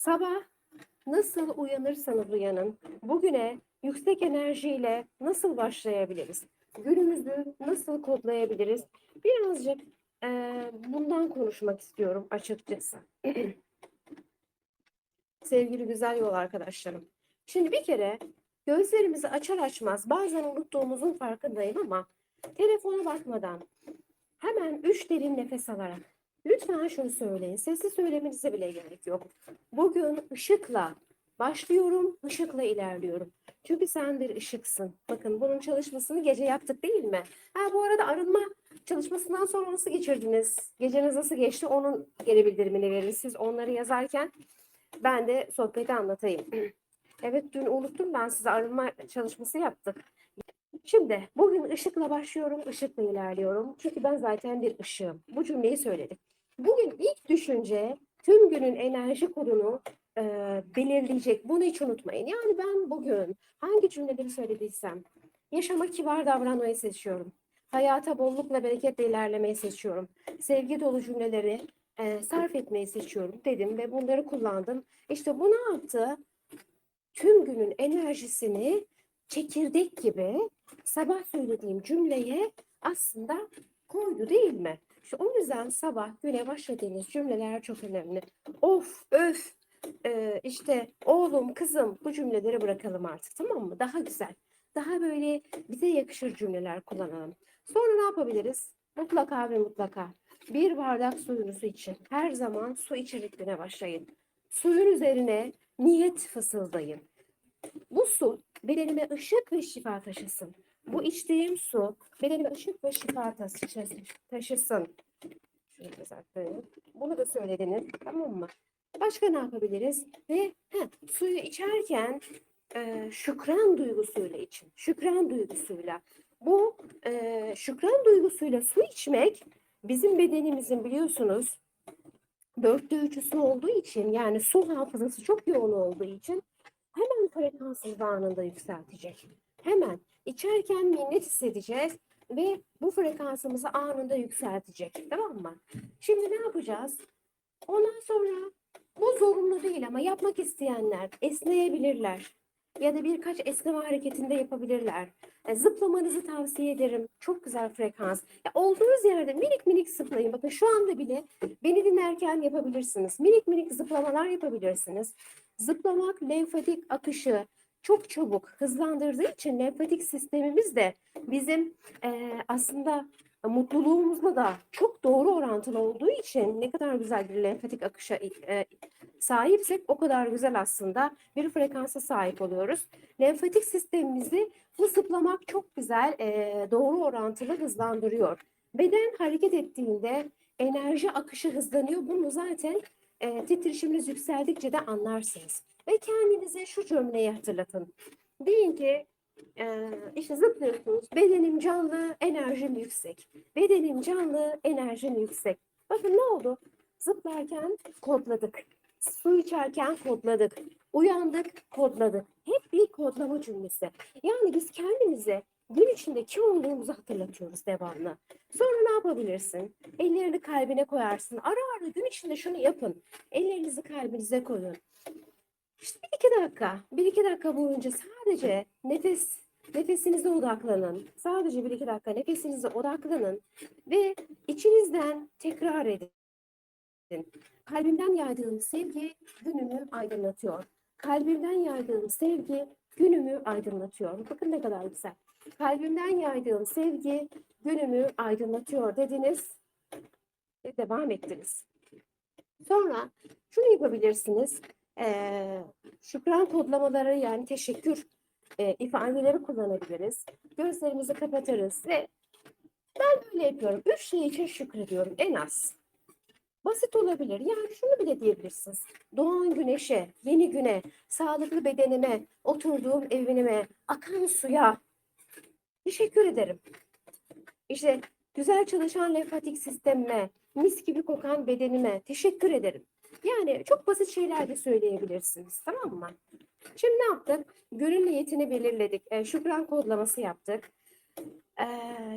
Sabah nasıl uyanırsanız uyanın, bugüne yüksek enerjiyle nasıl başlayabiliriz? Günümüzü nasıl kodlayabiliriz? Birazcık eee, bundan konuşmak istiyorum açıkçası. Sevgili güzel yol arkadaşlarım. Şimdi bir kere gözlerimizi açar açmaz bazen unuttuğumuzun farkındayım ama telefona bakmadan hemen üç derin nefes alarak lütfen şunu söyleyin. Sesli söylemenize bile gerek yok. Bugün ışıkla başlıyorum, ışıkla ilerliyorum. Çünkü sen bir ışıksın. Bakın bunun çalışmasını gece yaptık değil mi? Ha bu arada arınma çalışmasından sonra nasıl geçirdiniz? Geceniz nasıl geçti? Onun geri bildirimini verin. Siz onları yazarken ben de sohbeti anlatayım. Evet dün unuttum ben size arınma çalışması yaptık. Şimdi bugün ışıkla başlıyorum, ışıkla ilerliyorum. Çünkü ben zaten bir ışığım. Bu cümleyi söyledik. Bugün ilk düşünce tüm günün enerji kodunu e, belirleyecek. Bunu hiç unutmayın. Yani ben bugün hangi cümleleri söylediysem yaşama kibar davranmayı seçiyorum. Hayata bollukla bereketle ilerlemeyi seçiyorum. Sevgi dolu cümleleri e, sarf etmeyi seçiyorum dedim ve bunları kullandım. İşte bu ne yaptı? Tüm günün enerjisini çekirdek gibi sabah söylediğim cümleye aslında koydu değil mi? İşte o yüzden sabah güne başladığınız cümleler çok önemli. Of, öf, e, işte oğlum, kızım bu cümleleri bırakalım artık tamam mı? Daha güzel, daha böyle bize yakışır cümleler kullanalım. Sonra ne yapabiliriz? Mutlaka ve mutlaka bir bardak suyunuzu için. Her zaman su içerek güne başlayın. Suyun üzerine niyet fısıldayın. Bu su bedenime ışık ve şifa taşısın. Bu içtiğim su bedenime ışık ve şifa taşısın. düzelteyim. Bunu da söylediniz tamam mı? Başka ne yapabiliriz? Ve heh, suyu içerken e, şükran duygusuyla için. Şükran duygusuyla. Bu e, şükran duygusuyla su içmek bizim bedenimizin biliyorsunuz dörtte üçü su olduğu için yani su hafızası çok yoğun olduğu için frekansımızı anında yükseltecek. Hemen içerken minnet hissedeceğiz ve bu frekansımızı anında yükseltecek. Tamam mı? Şimdi ne yapacağız? Ondan sonra bu zorunlu değil ama yapmak isteyenler esneyebilirler. Ya da birkaç esneme hareketinde yapabilirler. E, zıplamanızı tavsiye ederim. Çok güzel frekans. Ya, olduğunuz yerde minik minik zıplayın. Bakın şu anda bile beni dinlerken yapabilirsiniz. Minik minik zıplamalar yapabilirsiniz. Zıplamak lenfatik akışı çok çabuk hızlandırdığı için lenfatik sistemimiz de bizim e, aslında mutluluğumuzla da çok doğru orantılı olduğu için ne kadar güzel bir lenfatik akışa e, sahipsek o kadar güzel aslında bir frekansa sahip oluyoruz. Lenfatik sistemimizi bu zıplamak çok güzel e, doğru orantılı hızlandırıyor. Beden hareket ettiğinde enerji akışı hızlanıyor. Bunu zaten e, titreşiminiz yükseldikçe de anlarsınız. Ve kendinize şu cümleyi hatırlatın. Deyin ki e, işte zıplıyorsunuz. Bedenim canlı, enerjim yüksek. Bedenim canlı, enerjim yüksek. Bakın ne oldu? Zıplarken kodladık. Su içerken kodladık. Uyandık, kodladık. Hep bir kodlama cümlesi. Yani biz kendimize gün içinde kim olduğumuzu hatırlatıyoruz devamlı. Sonra ne yapabilirsin? Ellerini kalbine koyarsın. Ara ara gün içinde şunu yapın. Ellerinizi kalbinize koyun. İşte bir iki dakika, bir iki dakika boyunca sadece nefes, nefesinize odaklanın. Sadece bir iki dakika nefesinize odaklanın ve içinizden tekrar edin. Kalbimden yaydığım sevgi günümü aydınlatıyor. Kalbimden yaydığım sevgi günümü aydınlatıyor. Bakın ne kadar güzel. Kalbimden yaydığım sevgi günümü aydınlatıyor dediniz ve devam ettiniz. Sonra şunu yapabilirsiniz. Ee, şükran kodlamaları yani teşekkür e, ifadeleri kullanabiliriz. Gözlerimizi kapatırız ve ben böyle yapıyorum. Üç şey için şükrediyorum en az. Basit olabilir. Yani şunu bile diyebilirsiniz. Doğan güneşe, yeni güne, sağlıklı bedenime, oturduğum evime, akan suya teşekkür ederim. İşte güzel çalışan lenfatik sistemime, mis gibi kokan bedenime teşekkür ederim. Yani çok basit şeyler de söyleyebilirsiniz. Tamam mı? Şimdi ne yaptık? Günün niyetini belirledik. E, şükran kodlaması yaptık. E,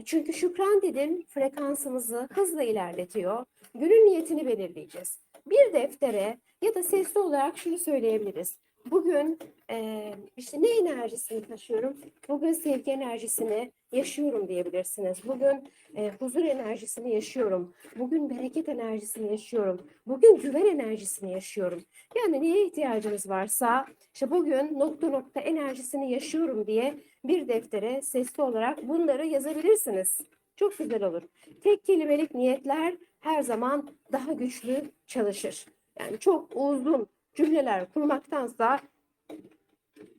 çünkü şükran dedim frekansımızı hızla ilerletiyor. Günün niyetini belirleyeceğiz. bir deftere ya da sesli olarak şunu söyleyebiliriz. Bugün eee, işte ne enerjisini taşıyorum? Bugün sevgi enerjisini yaşıyorum diyebilirsiniz. Bugün eee, huzur enerjisini yaşıyorum. Bugün bereket enerjisini yaşıyorum. Bugün güven enerjisini yaşıyorum. Yani neye ihtiyacınız varsa işte bugün nokta nokta enerjisini yaşıyorum diye bir deftere sesli olarak bunları yazabilirsiniz. Çok güzel olur. Tek kelimelik niyetler her zaman daha güçlü çalışır. Yani çok uzun cümleler kurmaktansa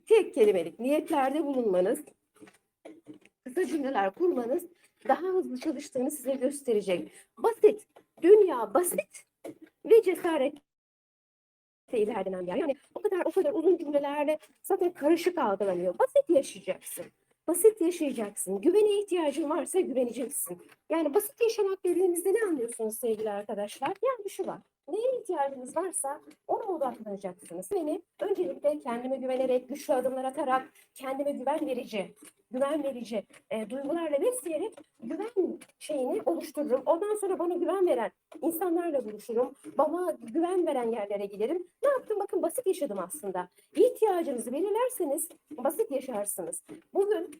tek kelimelik niyetlerde bulunmanız, kısa cümleler kurmanız daha hızlı çalıştığını size gösterecek. Basit, dünya basit ve cesaret ilerlenen yer. Yani o kadar o kadar uzun cümlelerle zaten karışık algılanıyor. Basit yaşayacaksın. Basit yaşayacaksın. Güvene ihtiyacın varsa güveneceksin. Yani basit yaşamak dediğimizde ne anlıyorsunuz sevgili arkadaşlar? Yani şu var. Neye ihtiyacınız varsa ona odaklanacaksınız. Beni öncelikle kendime güvenerek, güçlü adımlar atarak, kendime güven verici, güven verici e, duygularla besleyerek güven şeyini oluştururum. Ondan sonra bana güven veren insanlarla buluşurum. Bana güven veren yerlere giderim. Ne yaptım? Bakın basit yaşadım aslında. İhtiyacınızı belirlerseniz basit yaşarsınız. Bugün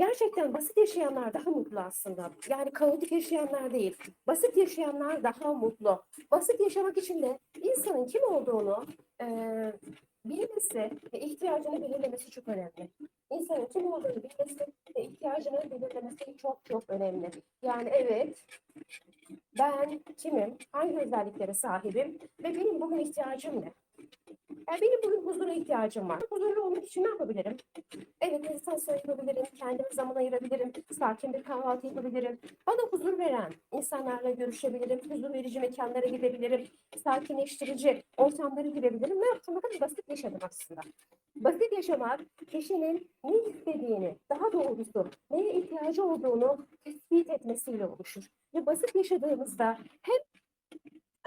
gerçekten basit yaşayanlar daha mutlu aslında. Yani kaotik yaşayanlar değil. Basit yaşayanlar daha mutlu. Basit yaşamak için de insanın kim olduğunu eee bilmesi ve ihtiyacını belirlemesi çok önemli. İnsanın kim olduğunu bilmesi ve ihtiyacını belirlemesi çok çok önemli. Yani evet ben kimim, hangi özelliklere sahibim ve benim bugün ihtiyacım ne? Yani benim bugün huzura ihtiyacım var. Huzurlu olmak için ne yapabilirim? Evet, meditasyon yapabilirim, kendime zaman ayırabilirim, sakin bir kahvaltı yapabilirim. Bana huzur veren insanlarla görüşebilirim, huzur verici mekanlara gidebilirim, sakinleştirici ortamlara girebilirim. Ne yaptım? Bakın basit yaşadım aslında. Basit yaşamak kişinin ne istediğini, daha doğrusu neye ihtiyacı olduğunu tespit etmesiyle oluşur. Ve basit yaşadığımızda hem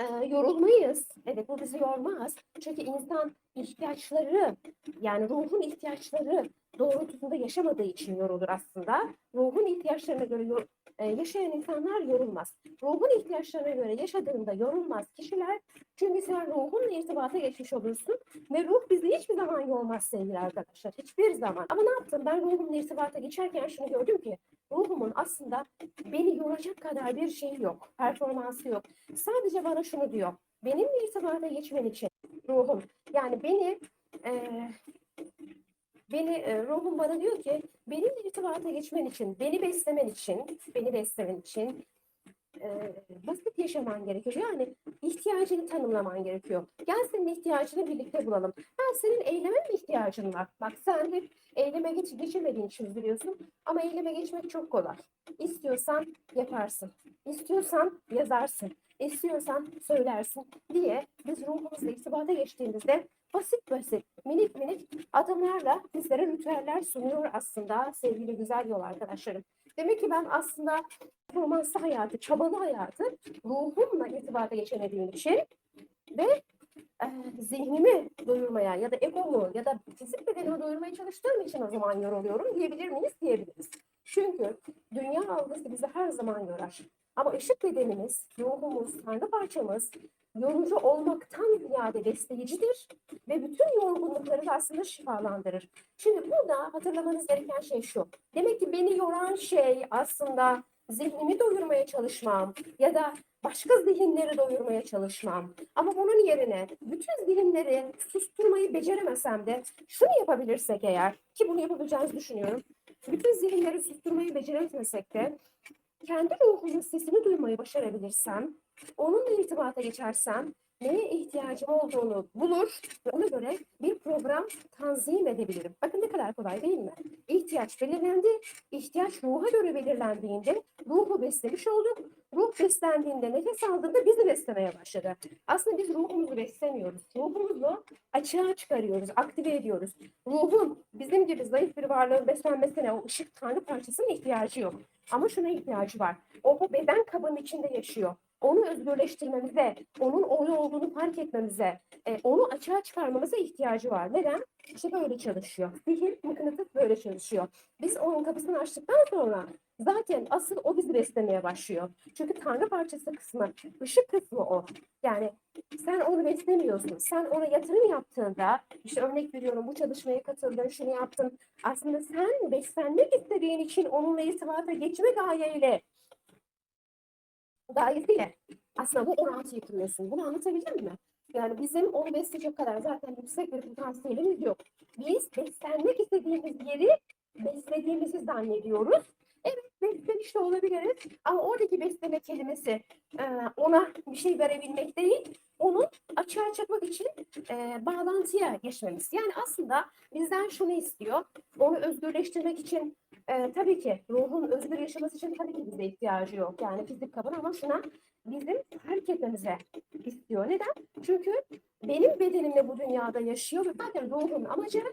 e, yorulmayız. Evet bu bizi yormaz. Çünkü insan ihtiyaçları yani ruhun ihtiyaçları doğrultusunda yaşamadığı için yorulur aslında. Ruhun ihtiyaçlarına göre e, yaşayan insanlar yorulmaz. Ruhun ihtiyaçlarına göre yaşadığında yorulmaz kişiler. Çünkü sen ruhunla irtibata geçmiş olursun ve ruh bizi hiçbir zaman yormaz sevgili arkadaşlar. Hiçbir zaman. Ama ne yaptım? Ben ruhumla irtibata geçerken şunu gördüm ki ruhumun aslında beni yoracak kadar bir şeyi yok. Performansı yok. Sadece bana şunu diyor. Benimle irtibata geçmen için ruhum yani beni eee beni e, ruhum bana diyor ki benimle irtibata geçmen için, beni beslemen için, beni beslemen için e, basit yaşaman gerekiyor. Yani ihtiyacını tanımlaman gerekiyor. Gel senin ihtiyacını birlikte bulalım. Ha senin eyleme mi ihtiyacın var? Bak sen hep eyleme geç, geçemediğin için biliyorsun. Ama eyleme geçmek çok kolay. İstiyorsan yaparsın. İstiyorsan yazarsın. İstiyorsan söylersin diye biz ruhumuzla irtibata geçtiğimizde basit basit, minik minik adımlarla bizlere ritüeller sunuyor aslında sevgili güzel yol arkadaşlarım. Demek ki ben aslında performanslı hayatı, çabalı hayatı ruhumla irtibata geçemediğim için ve e, zihnimi doyurmaya ya da egomu ya da fizik bedenimi doyurmaya çalıştığım için o zaman yoruluyorum diyebilir miyiz? Diyebiliriz. Çünkü dünya algısı bizi her zaman yorar. Ama ışık bedenimiz, ruhumuz, tanrı parçamız yorucu olmaktan ziyade besleyicidir ve bütün yorgunlukları da aslında şifalandırır. Şimdi burada hatırlamanız gereken şey şu. Demek ki beni yoran şey aslında zihnimi doyurmaya çalışmam ya da başka zihinleri doyurmaya çalışmam. Ama bunun yerine bütün zihinleri susturmayı beceremesem de şunu yapabilirsek eğer ki bunu yapabileceğinizi düşünüyorum. Bütün zihinleri susturmayı beceremesek de kendi ruhumun sesini duymayı başarabilirsem, onunla irtibata geçersem neye ihtiyacım olduğunu bulur ve ona göre bir program tanzim edebilirim. Bakın ne kadar kolay değil mi? İhtiyaç belirlendi. İhtiyaç ruha göre belirlendiğinde ruhu beslemiş olduk. Ruh beslendiğinde nefes aldığında bizi beslemeye başladı. Aslında biz ruhumuzu beslemiyoruz. Ruhumuzu açığa çıkarıyoruz, aktive ediyoruz. Ruhun bizim gibi zayıf bir varlığın beslenmesine o ışık tanrı parçasının ihtiyacı yok. Ama şuna ihtiyacı var. O bu beden kabının içinde yaşıyor. Onu özgürleştirmemize, onun oyu olduğunu fark etmemize, e, onu açığa çıkarmamıza ihtiyacı var. Neden? İşte böyle çalışıyor. Zihin, mıknatıs böyle çalışıyor. Biz onun kapısını açtıktan sonra Zaten asıl o bizi beslemeye başlıyor. Çünkü tanrı parçası kısmı, ışık kısmı o. Yani sen onu beslemiyorsun. Sen ona yatırım yaptığında, işte örnek veriyorum bu çalışmaya katıldın, şunu yaptın. Aslında sen beslenmek istediğin için onunla irtibata geçme gayeyle, gayesiyle aslında bu orantıyı kuruyorsun. Bunu anlatabildim mi? Yani bizim onu besleyecek kadar zaten yüksek bir potansiyelimiz yok. Biz beslenmek istediğimiz yeri beslediğimizi zannediyoruz. Evet beslemiş de olabiliriz ama oradaki besleme kelimesi e, ona bir şey verebilmek değil, onu açığa çıkmak için e, bağlantıya geçmemiz. Yani aslında bizden şunu istiyor, onu özgürleştirmek için e, tabii ki ruhun özgür yaşaması için tabii ki bize ihtiyacı yok. Yani fizik kabın ama şuna bizim fark etmemize istiyor. Neden? Çünkü benim bedenimle bu dünyada yaşıyor ve zaten ruhun amacı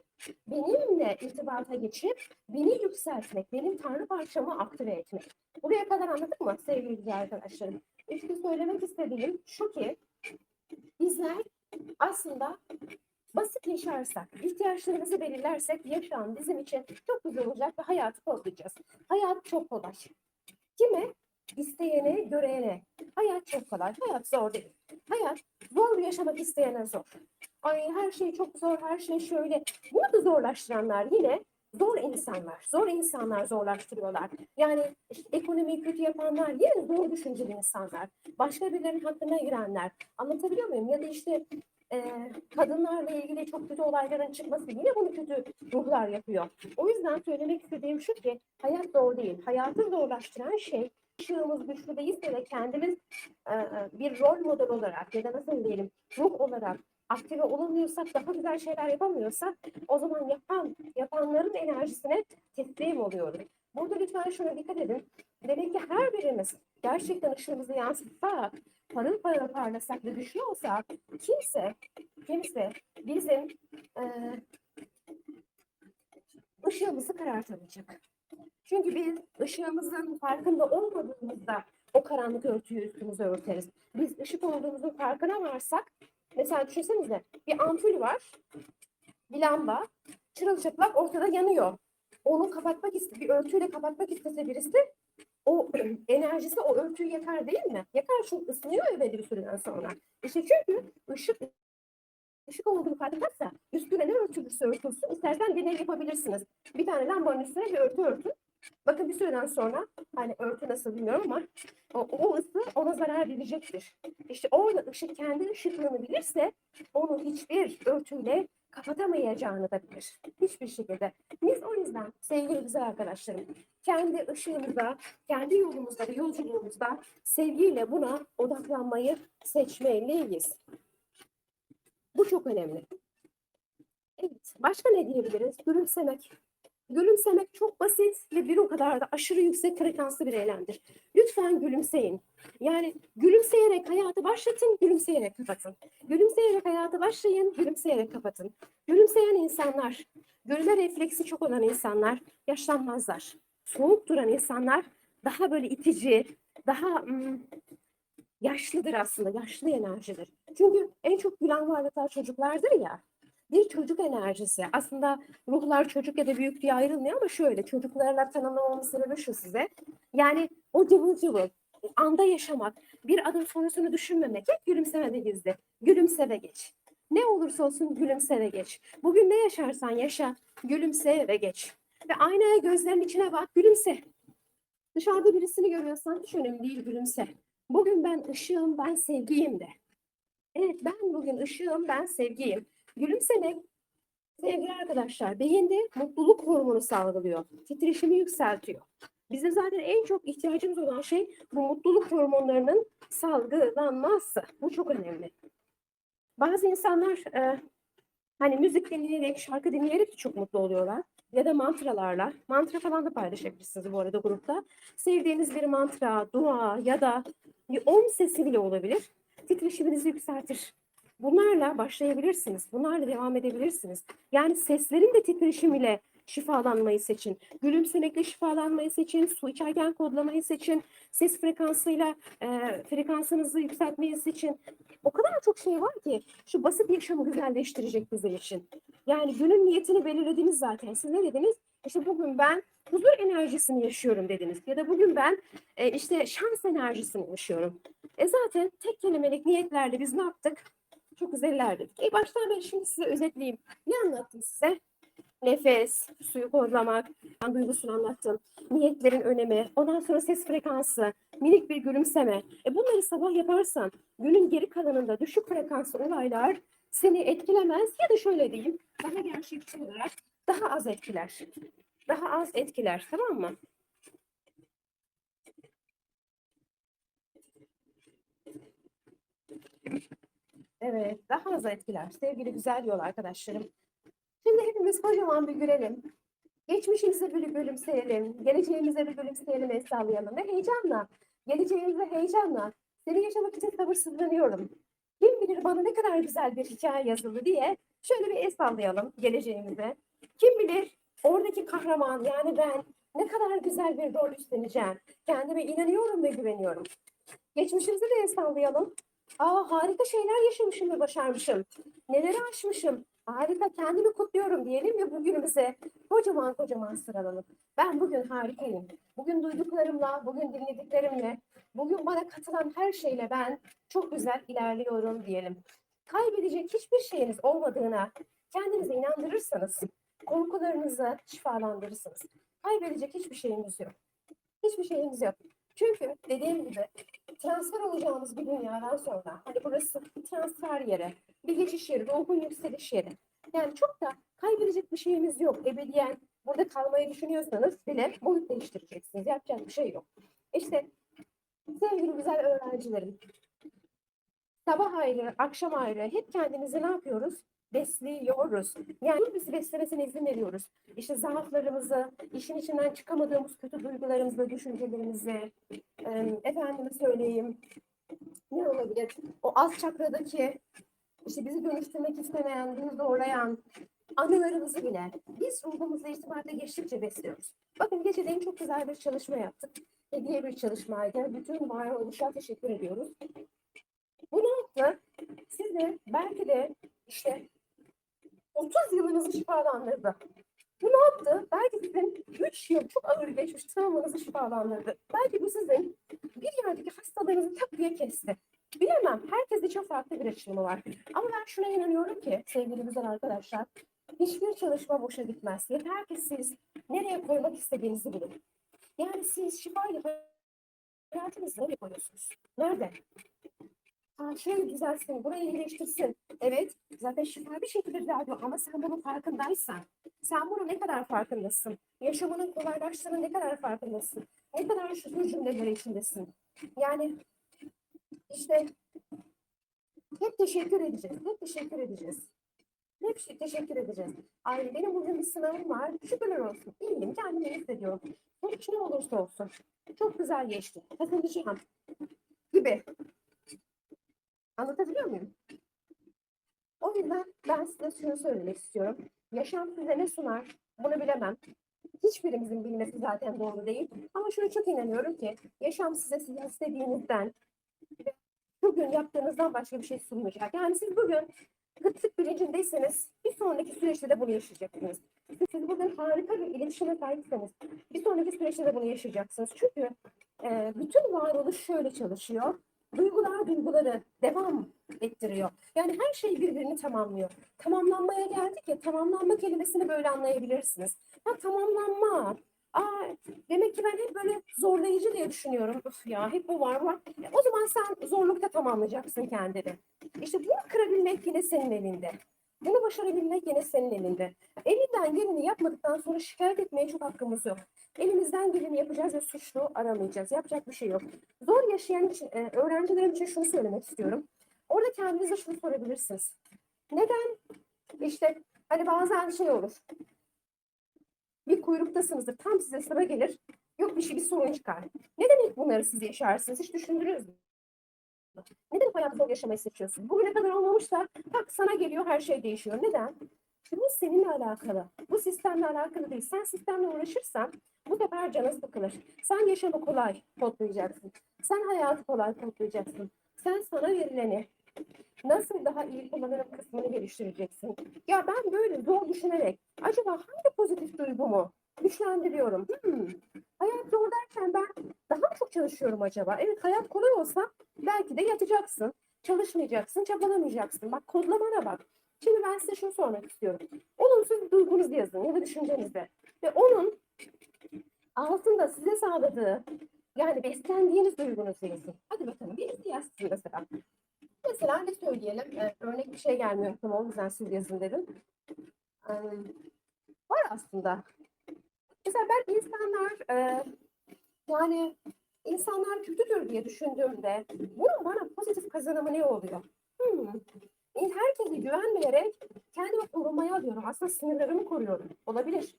benimle irtibata geçip beni yükseltmek, benim tanrı parçamı aktive etmek. Buraya kadar anladık mı sevgili güzel arkadaşlarım? İşte söylemek istediğim şu ki bizler aslında basit yaşarsak, ihtiyaçlarımızı belirlersek yaşam bizim için çok güzel olacak ve hayatı kodlayacağız. Hayat çok kolay. Kime? İsteyene, görene. Hayat çok kolay. Hayat zor değil. Hayat zor yaşamak isteyene zor. Ay her şey çok zor, her şey şöyle. Bunu da zorlaştıranlar yine zor insanlar. Zor insanlar zorlaştırıyorlar. Yani işte ekonomiyi kötü yapanlar yine zor düşünceli insanlar. Başka birilerinin hakkına girenler. Anlatabiliyor muyum? Ya da işte e, kadınlarla ilgili çok kötü olayların çıkması yine bunu kötü ruhlar yapıyor. O yüzden söylemek istediğim şu ki hayat zor değil. Hayatı zorlaştıran şey ışığımız güçlü değilse ve kendimiz e, bir rol model olarak ya da nasıl diyelim ruh olarak aktive olamıyorsak, daha güzel şeyler yapamıyorsak o zaman yapan, yapanların enerjisine teslim oluyoruz. Burada lütfen şuna dikkat edin. Demek ki her birimiz gerçekten ışığımızı yansıtsak, parıl parıl parlasak ve güçlü olsak kimse, kimse bizim e, ışığımızı karartamayacak. Çünkü biz ışığımızın farkında olmadığımızda o karanlık örtüyü üstümüze örteriz. Biz ışık olduğumuzun farkına varsak, mesela düşünsenize bir ampul var, bir lamba, çırılçıplak ortada yanıyor. Onu kapatmak bir örtüyle kapatmak istese birisi, o enerjisi o örtüyü yakar değil mi? Yakar çünkü ısınıyor ya bir süreden sonra. İşte çünkü ışık ışık olduğunu fark ederse üstüne ne örtülürse örtülsün istersen deney yapabilirsiniz. Bir tane lambanın üstüne bir örtü örtün. Bakın bir süreden sonra hani örtü nasıl bilmiyorum ama o, o ısı ona zarar verecektir. İşte orada ışık kendi ışıklığını bilirse onu hiçbir örtüyle kapatamayacağını da bilir. Hiçbir şekilde. Biz o yüzden sevgili güzel arkadaşlarım kendi ışığımıza, kendi yolumuzda ve yolculuğumuzda sevgiyle buna odaklanmayı seçmeliyiz. Bu çok önemli. Evet, başka ne diyebiliriz? Gülümsemek. Gülümsemek çok basit ve bir o kadar da aşırı yüksek frekanslı bir eylemdir. Lütfen gülümseyin. Yani gülümseyerek hayatı başlatın, gülümseyerek kapatın. Gülümseyerek hayatı başlayın, gülümseyerek kapatın. Gülümseyen insanlar, gülme refleksi çok olan insanlar yaşlanmazlar. Soğuk duran insanlar daha böyle itici, daha hmm, yaşlıdır aslında, yaşlı enerjidir. Çünkü en çok gülen varlıklar çocuklardır ya. Bir çocuk enerjisi. Aslında ruhlar çocuk ya da büyük diye ayrılmıyor ama şöyle çocuklarla tanımlamamın sebebi şu size. Yani o cıvıl cıvıl, anda yaşamak, bir adım sonrasını düşünmemek hep gülümsemede gizli. Gülümse ve geç. Ne olursa olsun gülümse ve geç. Bugün ne yaşarsan yaşa, gülümse ve geç. Ve aynaya gözlerin içine bak, gülümse. Dışarıda birisini görüyorsan hiç önemli değil, gülümse. Bugün ben ışığım, ben sevgiyim de. Evet ben bugün ışığım, ben sevgiyim. Gülümsemek sevgili arkadaşlar beyinde mutluluk hormonu salgılıyor. Titreşimi yükseltiyor. Bizim zaten en çok ihtiyacımız olan şey bu mutluluk hormonlarının salgılanması. Bu çok önemli. Bazı insanlar e, hani müzik dinleyerek, şarkı dinleyerek de çok mutlu oluyorlar. Ya da mantralarla. Mantra falan da paylaşabilirsiniz bu arada grupta. Sevdiğiniz bir mantra, dua ya da bir om sesi bile olabilir. Titreşiminizi yükseltir. Bunlarla başlayabilirsiniz. Bunlarla devam edebilirsiniz. Yani seslerin de titreşimiyle şifalanmayı seçin. Gülümsemekle şifalanmayı seçin. Su içerken kodlamayı seçin. Ses frekansıyla e, frekansınızı yükseltmeyi seçin. O kadar çok şey var ki şu basit yaşamı güzelleştirecek bizim için. Yani günün niyetini belirlediniz zaten. Siz ne dediniz? İşte bugün ben huzur enerjisini yaşıyorum dediniz. Ya da bugün ben e, işte şans enerjisini yaşıyorum. E zaten tek kelimelik niyetlerle biz ne yaptık? Çok güzel ilerledik. E baştan beri şimdi size özetleyeyim. Ne anlattım size? Nefes, suyu kodlamak, ben duygusunu anlattım. Niyetlerin önemi, ondan sonra ses frekansı, minik bir gülümseme. E bunları sabah yaparsan günün geri kalanında düşük frekanslı olaylar seni etkilemez ya da şöyle diyeyim daha gerçekçi olarak daha az etkiler. Daha az etkiler tamam mı? Evet daha az etkiler sevgili güzel yol arkadaşlarım. Şimdi hepimiz kocaman bir gülelim. Geçmişimize bir gülümseyelim. Geleceğimize bir gülümseyelim, el. Ve heyecanla, geleceğimize heyecanla seni yaşamak için sabırsızlanıyorum. Kim bilir bana ne kadar güzel bir hikaye yazıldı diye şöyle bir el geleceğimize. Kim bilir oradaki kahraman yani ben ne kadar güzel bir rol üstleneceğim. Kendime inanıyorum ve güveniyorum. Geçmişimize de el. Aa harika şeyler yaşamışım ve başarmışım. Neleri aşmışım. Harika kendimi kutluyorum diyelim ve bugünümüze kocaman kocaman sıralanıp ben bugün harikayım. Bugün duyduklarımla, bugün dinlediklerimle, bugün bana katılan her şeyle ben çok güzel ilerliyorum diyelim. Kaybedecek hiçbir şeyiniz olmadığına kendinize inandırırsanız korkularınızı şifalandırırsınız. Kaybedecek hiçbir şeyimiz yok. Hiçbir şeyimiz yok. Çünkü dediğim gibi transfer olacağımız bir dünyadan sonra hani burası bir transfer yeri, bir geçiş yeri, ruhun yükseliş yeri. Yani çok da kaybedecek bir şeyimiz yok. Ebediyen burada kalmayı düşünüyorsanız bile boyut değiştireceksiniz. Yapacak bir şey yok. İşte sevgili güzel öğrencilerim. Sabah ayrı, akşam ayrı hep kendimizi ne yapıyoruz? Besliyoruz. Yani bizi beslemesine izin veriyoruz. İşte zaaflarımızı, işin içinden çıkamadığımız kötü duygularımızı, düşüncelerimizi, efendime söyleyeyim, ne olabilir? O alt çakradaki işte bizi dönüştürmek istemeyen, bizi zorlayan anılarımızı bile biz ruhumuzla irtibatla geçtikçe besliyoruz. Bakın geceleyin çok güzel bir çalışma yaptık. Hediye bir çalışmaydı. Bütün varoluşa teşekkür ediyoruz. Bu yaptı? Size belki de işte 30 yılınızı şifalandırdı. Bu ne yaptı? Belki sizin 3 yıl çok ağır geçmiş travmanızı şifalandırdı. Belki bu sizin bir yerdeki hastalığınızı tak diye kesti. Bilemem. Herkeste çok farklı bir açılımı var. Ama ben şuna inanıyorum ki sevgili güzel arkadaşlar. Hiçbir çalışma boşa gitmez. Yeter ki siz nereye koymak istediğinizi bilin. Yani siz şifayla hayatınızı nereye koyuyorsunuz? Nerede? Şurayı düzelsin, burayı iyileştirsin. Evet, zaten şifa bir şekilde düzeltiyor ama sen bunun farkındaysan, sen bunun ne kadar farkındasın? Yaşamının kolaylaştığının ne kadar farkındasın? Ne kadar şükür cümleleri içindesin? Yani işte hep teşekkür edeceğiz, hep teşekkür edeceğiz. Hep şey- teşekkür edeceğiz. Ay benim bugün bir sınavım var, şükürler olsun. İyiyim, kendimi hissediyorum. Sonuç ne olursa olsun. Çok güzel geçti. Kazanacağım. Gibi. Anlatabiliyor muyum? O yüzden ben size şunu söylemek istiyorum. Yaşam size ne sunar? Bunu bilemem. Hiçbirimizin bilmesi zaten doğru değil. Ama şunu çok inanıyorum ki yaşam size sizin istediğinizden bugün yaptığınızdan başka bir şey sunmayacak. Yani siz bugün kıtlık bilincindeyseniz bir sonraki süreçte de bunu yaşayacaksınız. Siz bugün harika bir iletişime sahipseniz bir sonraki süreçte de bunu yaşayacaksınız. Çünkü e, bütün varoluş şöyle çalışıyor. Duygular duyguları devam ettiriyor. Yani her şey birbirini tamamlıyor. Tamamlanmaya geldik ya tamamlanma kelimesini böyle anlayabilirsiniz. Ha tamamlanma. Aa, demek ki ben hep böyle zorlayıcı diye düşünüyorum. Üf ya hep bu var var. O zaman sen zorlukta tamamlayacaksın kendini. İşte bunu kırabilmek yine senin elinde. Bunu başarabilmek yine senin elinde. Elinden geleni yapmadıktan sonra şikayet etmeye çok hakkımız yok. Elimizden geleni yapacağız ve suçlu aramayacağız. Yapacak bir şey yok. Zor yaşayan için, e, öğrencilerim için şunu söylemek istiyorum. Orada kendinize şunu sorabilirsiniz. Neden? İşte hani bazen şey olur. Bir kuyruktasınızdır. Tam size sıra gelir. Yok bir şey bir sorun çıkar. Ne demek bunları siz yaşarsınız? Hiç düşündünüz mü? Neden hayatı yaşamayı seçiyorsun? Bugüne kadar olmamışsa tak sana geliyor her şey değişiyor. Neden? Bu seninle alakalı. Bu sistemle alakalı değil. Sen sistemle uğraşırsan bu sefer canın sıkılır. Sen yaşamı kolay kodlayacaksın. Sen hayatı kolay kodlayacaksın. Sen sana verileni nasıl daha iyi kullanırım kısmını geliştireceksin. Ya ben böyle zor düşünerek acaba hangi pozitif duygumu güçlendiriyorum. Hmm, hayat zor derken ben daha çok çalışıyorum acaba? Evet hayat kolay olsa belki de yatacaksın, çalışmayacaksın, çabalamayacaksın. Bak kodlamana bak. Şimdi ben size şunu sormak istiyorum. Olumsuz duygunuzu yazın ya da düşüncenizde. Ve onun altında size sağladığı yani beslendiğiniz duygunuzu yazın. Hadi bakalım birisi yazsın mesela. Mesela ne söyleyelim? Ee, örnek bir şey gelmiyor aklıma o yüzden siz yazın dedim. Ee, var aslında. Mesela ben insanlar e, yani insanlar kötüdür diye düşündüğümde bunun bana pozitif kazanımı ne oluyor? Hmm. e, Herkese güvenmeyerek kendimi korumaya alıyorum. Aslında sınırlarımı koruyorum. Olabilir.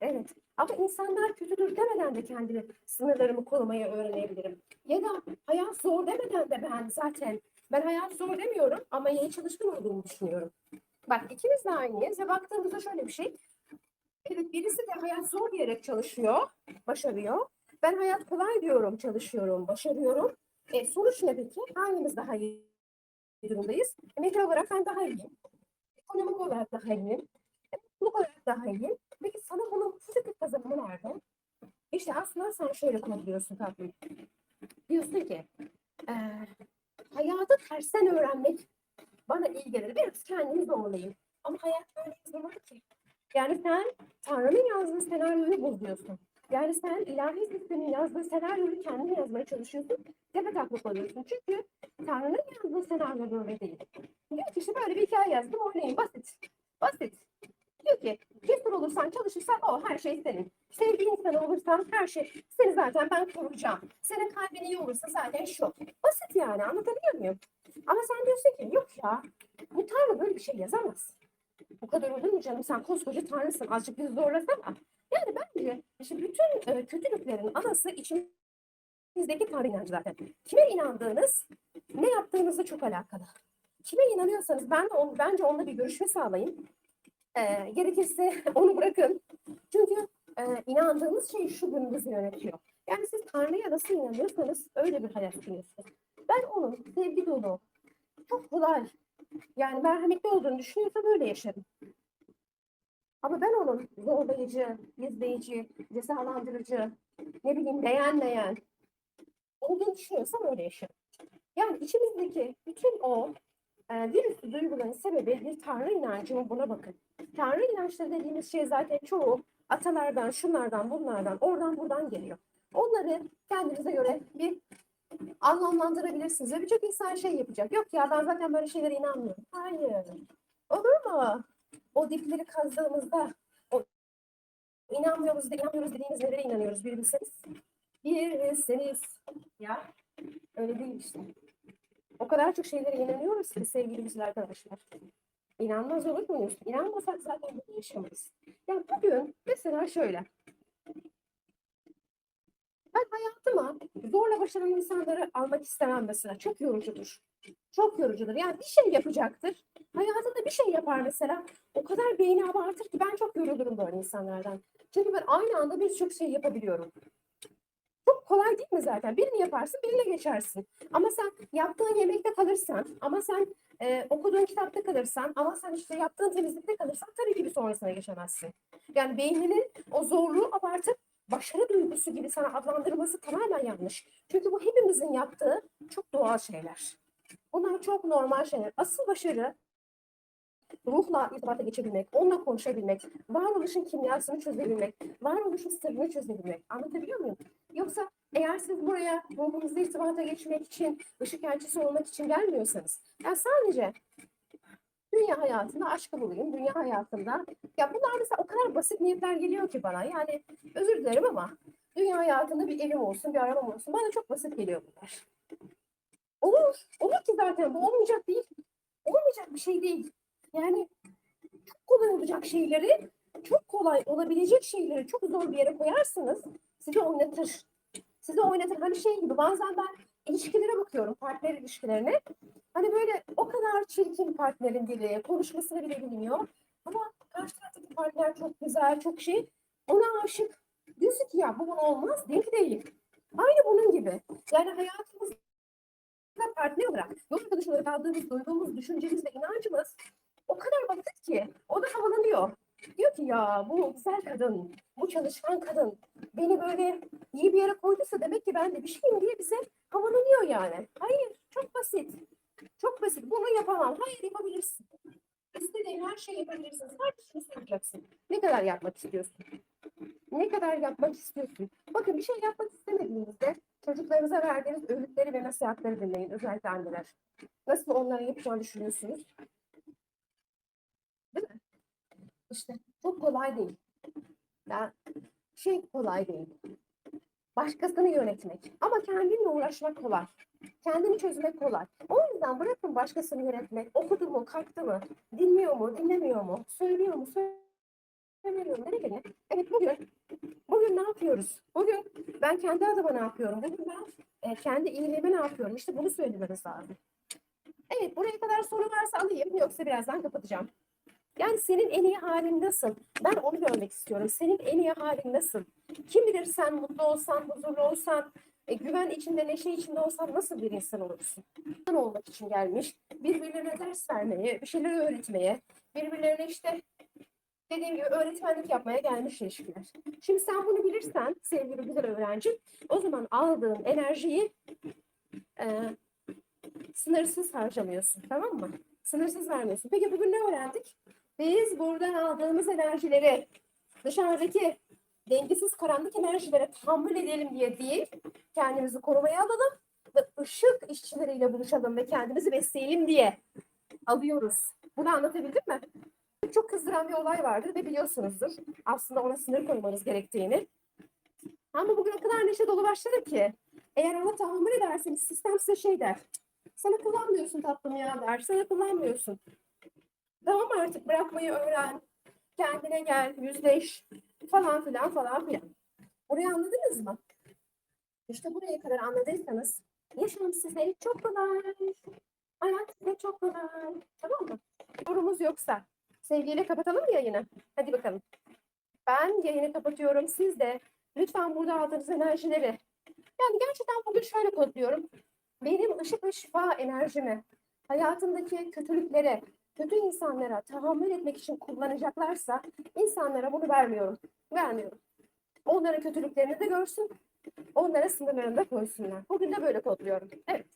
Evet. Ama insanlar kötüdür demeden de kendi sınırlarımı korumayı öğrenebilirim. Ya da hayat zor demeden de ben zaten ben hayat zor demiyorum ama yeni çalışkan olduğumu düşünüyorum. Bak ikimiz de aynıyız ve baktığımızda şöyle bir şey. Evet birisi de hayat zor diyerek çalışıyor, başarıyor. Ben hayat kolay diyorum, çalışıyorum, başarıyorum. E, sonuç ne peki? Hangimiz daha iyi durumdayız? Emekli olarak ben daha iyiyim. Ekonomik olarak daha iyiyim. Mutluluk olarak daha iyiyim. Peki sana bunun pozitif kazanımı nerede? İşte aslında sen şöyle kodluyorsun tatlım. Diyorsun ki eee hayatı tersten öğrenmek bana iyi gelir. Biraz kendimi zorlayayım. Ama hayat böyle bir zaman ki. Yani sen Tanrı'nın yazdığı senaryoyu bozuyorsun. Yani sen ilahi sistemin yazdığı senaryoyu kendin yazmaya çalışıyorsun. Tepe taklak oluyorsun. Çünkü Tanrı'nın yazdığı senaryo böyle değil. Diyor ki işte böyle bir hikaye yazdım oynayın. Basit. Basit. Diyor ki cesur olursan çalışırsan o her şey senin. Sevgi insanı olursan her şey seni zaten ben koruyacağım. Senin kalbin iyi olursa zaten şu. Basit yani anlatabiliyor muyum? Ama sen diyorsun ki yok ya bu Tanrı böyle bir şey yazamaz. Bu kadar olur mu canım sen koskoca Tanrısın azıcık bizi zorlasana. Yani bence işte bütün e, kötülüklerin anası içimizdeki Tanrı inancı zaten. Kime inandığınız ne yaptığınızla çok alakalı. Kime inanıyorsanız ben onu, bence onunla bir görüşme sağlayın. Ee, gerekirse onu bırakın. Çünkü e, inandığınız şey şu gününüzü yönetiyor. Yani siz Tanrı'ya nasıl inanıyorsanız öyle bir hayat sürüyorsunuz. Ben onun sevgi dolu, çok kolay, yani merhametli olduğunu düşünüyorsa böyle yaşarım. Ama ben onun zorlayıcı, izleyici, cezalandırıcı, ne bileyim beğenmeyen olduğunu düşünüyorsam öyle yaşarım. Yani içimizdeki bütün o e, virüslü duyguların sebebi bir Tanrı inancı mı buna bakın. Tanrı inançları dediğimiz şey zaten çoğu atalardan, şunlardan, bunlardan, oradan buradan geliyor. Onları kendinize göre bir anlamlandırabilirsiniz. Ve birçok insan şey yapacak. Yok ya ben zaten böyle şeylere inanmıyorum. Hayır. Olur mu? O dipleri kazdığımızda o inanmıyoruz da inanmıyoruz dediğimiz nelere inanıyoruz bir bilseniz. Bir bilseniz. Ya öyle değil işte. O kadar çok şeylere inanıyoruz ki sevgili güzel arkadaşlar. İnanmaz olur muyuz? İnanmasak zaten bunu yaşamayız. Yani bugün mesela şöyle. Ben hayatıma zorla başaran insanları almak istemem mesela. Çok yorucudur. Çok yorucudur. Yani bir şey yapacaktır. Hayatında bir şey yapar mesela. O kadar beyni abartır ki ben çok yorulurum böyle insanlardan. Çünkü ben aynı anda birçok şey yapabiliyorum. Çok kolay değil mi zaten? Birini yaparsın, birine geçersin. Ama sen yaptığın yemekte kalırsan, ama sen e, okuduğun kitapta kalırsan, ama sen işte yaptığın temizlikte kalırsan tabii ki bir sonrasına geçemezsin. Yani beyninin o zorluğu abartıp başarı duygusu gibi sana adlandırması tamamen yanlış. Çünkü bu hepimizin yaptığı çok doğal şeyler. Bunlar çok normal şeyler. Asıl başarı ruhla irtibata geçebilmek, onunla konuşabilmek, varoluşun kimyasını çözebilmek, varoluşun sırrını çözebilmek. Anlatabiliyor muyum? Yoksa eğer siz buraya ruhunuzla irtibata geçmek için, ışık elçisi olmak için gelmiyorsanız, yani sadece dünya hayatında aşkı bulayım, dünya hayatında. Ya bunlar mesela o kadar basit niyetler geliyor ki bana. Yani özür dilerim ama dünya hayatında bir evim olsun, bir arabam olsun. Bana çok basit geliyor bunlar. Olur. Olur ki zaten bu olmayacak değil. Olmayacak bir şey değil. Yani çok kolay olacak şeyleri, çok kolay olabilecek şeyleri çok zor bir yere koyarsınız. Sizi oynatır. Sizi oynatır. Hani şey gibi bazen ben ilişkilere bakıyorum, partner ilişkilerine. Hani böyle o kadar çirkin partnerin dili, konuşmasını bile bilmiyor. Ama karşı taraftaki partner çok güzel, çok şey. Ona aşık. Diyorsun ki ya bu olmaz. Değil değil. Aynı bunun gibi. Yani hayatımızda partner olarak yol arkadaşı olarak aldığımız, duyduğumuz düşüncemiz ve inancımız o kadar basit ki o da havalanıyor. Diyor ki ya bu güzel kadın, bu çalışkan kadın beni böyle iyi bir yere koyduysa demek ki ben de bir şeyim diye bize havalanıyor yani. Hayır, çok basit. Çok basit. Bunu yapamam. Hayır yapabilirsin. İstediğin her şeyi yapabilirsin. Sadece şunu soracaksın. Ne kadar yapmak istiyorsun? Ne kadar yapmak istiyorsun? Bakın bir şey yapmak istemediğinizde çocuklarınıza verdiğiniz öğütleri ve nasihatleri dinleyin. Özellikle anneler. Nasıl onlara yapacağını düşünüyorsunuz? Değil mi? İşte çok kolay değil. Ya, şey kolay değil. Başkasını yönetmek. Ama kendinle uğraşmak kolay. Kendini çözmek kolay. O yüzden bırakın başkasını yönetmek. Okudu mu, kalktı mı, dinliyor mu, dinlemiyor mu, söylüyor mu, söylemiyor mu, nereye Evet bugün, bugün ne yapıyoruz? Bugün ben kendi adıma ne yapıyorum? Bugün ben e, kendi iyiliğime ne yapıyorum? İşte bunu söylememiz lazım. Evet buraya kadar soru varsa alayım yoksa birazdan kapatacağım. Yani senin en iyi halin nasıl? Ben onu görmek istiyorum. Senin en iyi halin nasıl? Kim bilir sen mutlu olsan, huzurlu olsan, e, güven içinde, neşe içinde olsan nasıl bir insan olursun? İnsan olmak için gelmiş, birbirlerine ders vermeye, bir şeyler öğretmeye, birbirlerine işte dediğim gibi öğretmenlik yapmaya gelmiş ilişkiler. Şimdi sen bunu bilirsen sevgili güzel öğrenci, o zaman aldığın enerjiyi e, sınırsız harcamıyorsun, tamam mı? Sınırsız vermiyorsun. Peki bugün ne öğrendik? Biz buradan aldığımız enerjileri dışarıdaki dengesiz karanlık enerjilere tahammül edelim diye değil, kendimizi korumaya alalım ve ışık işçileriyle buluşalım ve kendimizi besleyelim diye alıyoruz. Bunu anlatabildim mi? Çok kızdıran bir olay vardır ve biliyorsunuzdur. Aslında ona sınır koymanız gerektiğini. Ama bugün o kadar neşe dolu başladı ki eğer ona tahammül ederseniz sistem size şey der. Sana kullanmıyorsun tatlım ya der. Sana kullanmıyorsun. Tamam artık bırakmayı öğren. Kendine gel, yüzleş falan filan falan filan. Burayı anladınız mı? İşte buraya kadar anladıysanız yaşam size çok kolay. Hayat size çok kolay. Tamam mı? Sorumuz yoksa sevgiyle kapatalım mı yayını? Hadi bakalım. Ben yayını kapatıyorum. Siz de lütfen burada aldığınız enerjileri yani gerçekten bugün şöyle kodluyorum. Benim ışık ve şifa enerjimi hayatımdaki kötülüklere, kötü insanlara tahammül etmek için kullanacaklarsa insanlara bunu vermiyorum. Vermiyorum. Onların kötülüklerini de görsün. Onlara sınırlarını da koysunlar. Bugün de böyle kodluyorum. Evet.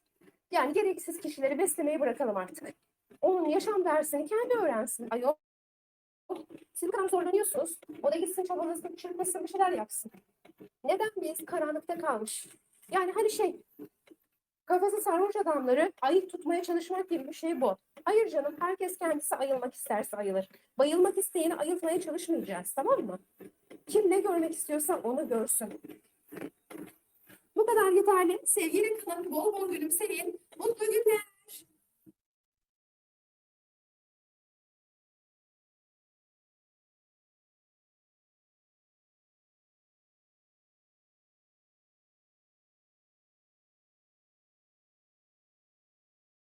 Yani gereksiz kişileri beslemeyi bırakalım artık. Onun yaşam dersini kendi öğrensin. Ayol. Siz bu kadar zorlanıyorsunuz. O da gitsin çabanızı çırpmasın bir şeyler yapsın. Neden biz karanlıkta kalmış? Yani hani şey kafası sarhoş adamları ayık tutmaya çalışmak gibi bir şey bu. Hayır canım herkes kendisi ayılmak isterse ayılır. Bayılmak isteyeni ayıltmaya çalışmayacağız tamam mı? Kim ne görmek istiyorsa onu görsün. Bu kadar yeterli. Sevgili kalın, bol bol gülümseyin. Mutlu günler.